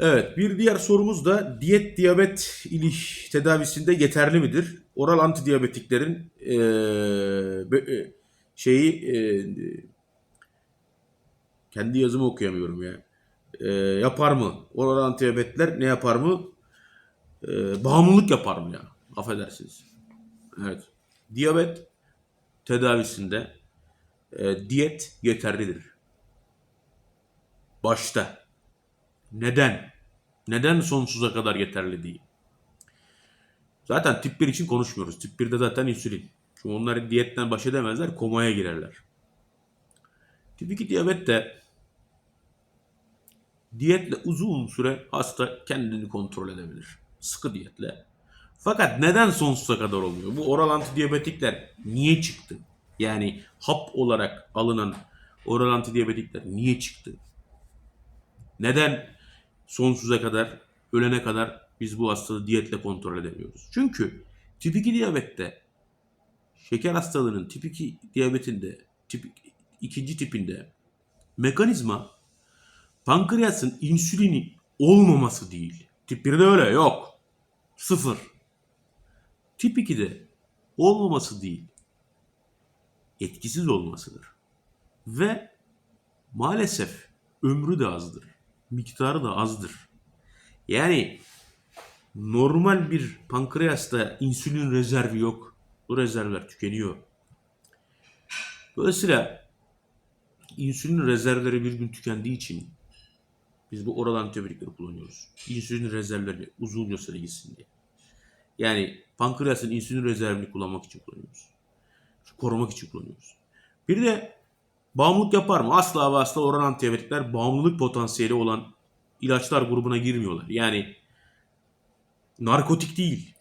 Evet, bir diğer sorumuz da diyet diyabet iliş tedavisinde yeterli midir? Oral antidiyabetiklerin bö- e, şeyi eee, kendi yazımı okuyamıyorum ya. Eee, yapar mı? Oral antidiyabetler ne yapar mı? Eee, bağımlılık yapar mı ya? Affedersiniz. Evet. Diyabet tedavisinde eee, diyet yeterlidir. Başta. Neden? Neden sonsuza kadar yeterli değil? Zaten tip 1 için konuşmuyoruz. Tip 1'de zaten insülin. Çünkü onlar diyetten baş edemezler, komaya girerler. Tip 2 diyabet de diyetle uzun süre hasta kendini kontrol edebilir. Sıkı diyetle. Fakat neden sonsuza kadar olmuyor? Bu oral antidiyabetikler niye çıktı? Yani hap olarak alınan oral antidiyabetikler niye çıktı? Neden sonsuza kadar, ölene kadar biz bu hastalığı diyetle kontrol edemiyoruz? Çünkü tip 2 diyabette, şeker hastalığının tip 2 diyabetinde, tip ikinci tipinde mekanizma pankreasın insülini olmaması değil. Tip 1'de öyle yok. Sıfır. Tip 2'de olmaması değil. Etkisiz olmasıdır. Ve maalesef ömrü de azdır. Miktarı da azdır. Yani normal bir pankreasta insülin rezervi yok. Bu rezervler tükeniyor. Dolayısıyla insülin rezervleri bir gün tükendiği için biz bu oral antibiyotikleri kullanıyoruz. İnsülin rezervleri uzunca süre gitsin diye. Yani pankreasın insülin rezervini kullanmak için kullanıyoruz. Korumak için kullanıyoruz. Bir de bağımlılık yapar mı? Asla ve asla oral antibiyotikler bağımlılık potansiyeli olan ilaçlar grubuna girmiyorlar. Yani narkotik değil.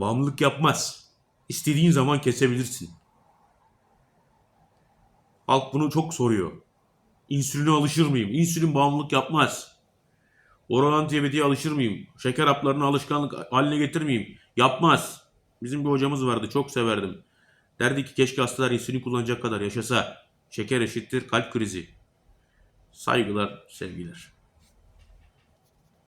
Bağımlılık yapmaz. İstediğin zaman kesebilirsin. Halk bunu çok soruyor. İnsüline alışır mıyım? İnsülin bağımlılık yapmaz. Oral antibiyetiğe alışır mıyım? Şeker haplarını alışkanlık haline getirmeyeyim. Yapmaz. Bizim bir hocamız vardı çok severdim. Derdi ki keşke hastalar insülin kullanacak kadar yaşasa. Şeker eşittir kalp krizi. Saygılar, sevgiler.